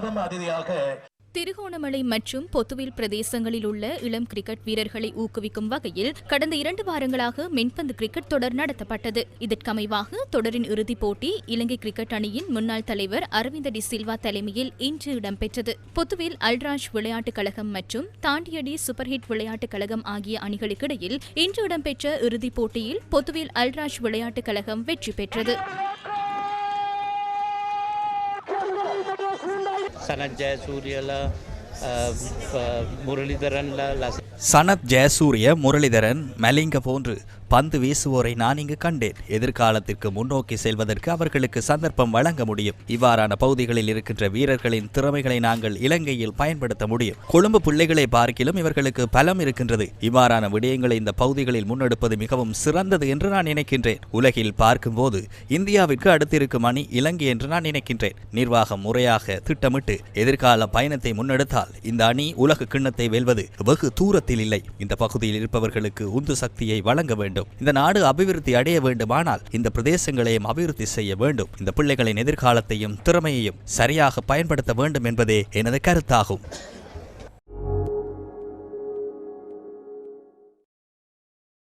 பிரதம அதிதியாக திருகோணமலை மற்றும் பொத்துவில் பிரதேசங்களில் உள்ள இளம் கிரிக்கெட் வீரர்களை ஊக்குவிக்கும் வகையில் கடந்த இரண்டு வாரங்களாக மென்பந்து கிரிக்கெட் தொடர் நடத்தப்பட்டது. இதற்கமைவாக தொடரின் இறுதிப் போட்டி இலங்கை கிரிக்கெட் அணியின் முன்னாள் தலைவர் அரவிந்த டி சில்வா தலைமையில் இன்று இடம்பெற்றது. பொத்துவில் அல்ராஜ் விளையாட்டுக் கழகம் மற்றும் தாண்டியடி சூப்பர் ஹிட் விளையாட்டுக் கழகம் ஆகிய அணிகளுக்கிடையில் இன்று இடம்பெற்ற இறுதிப் போட்டியில் பொத்துவில் அல்ராஜ் விளையாட்டுக் கழகம் வெற்றி பெற்றது. சனத் ஜெயசூரியலா முரளிதரன்ல சனத் ஜெயசூரிய முரளிதரன் மலிங்க போன்று பந்து வீசுவோரை நான் இங்கு கண்டேன். எதிர்காலத்திற்கு முன்னோக்கி செல்வதற்கு அவர்களுக்கு சந்தர்ப்பம் வழங்க முடியும். இவ்வாறான பகுதிகளில் இருக்கின்ற வீரர்களின் திறமைகளை நாங்கள் இலங்கையில் பயன்படுத்த முடியும். கொழும்பு பிள்ளைகளை பார்க்கிலும் இவர்களுக்கு பலம் இருக்கின்றது. இவ்வாறான விடயங்களை இந்த பகுதிகளில் முன்னெடுப்பது மிகவும் சிறந்தது என்று நான் நினைக்கின்றேன். உலகில் பார்க்கும்போது இந்தியாவிற்கு அடுத்திருக்கும் அணி இலங்கை என்று நான் நினைக்கின்றேன். நிர்வாகம் முறையாக திட்டமிட்டு எதிர்கால பயணத்தை முன்னெடுத்தால் இந்த அணி உலக கிண்ணத்தை வெல்வது வெகு தூரத்தில் இல்லை. இந்த பகுதியில் இருப்பவர்களுக்கு உந்து சக்தியை வழங்க வேண்டும். வேண்டும். இந்த நாடு அபிவிருத்தி அடைய வேண்டுமானால் இந்த பிரதேசங்களையும் அபிவிருத்தி செய்ய வேண்டும். இந்த பிள்ளைகளின் எதிர்காலத்தையும் திறமையையும் சரியாக பயன்படுத்த வேண்டும் என்பதே எனது கருத்தாகும்.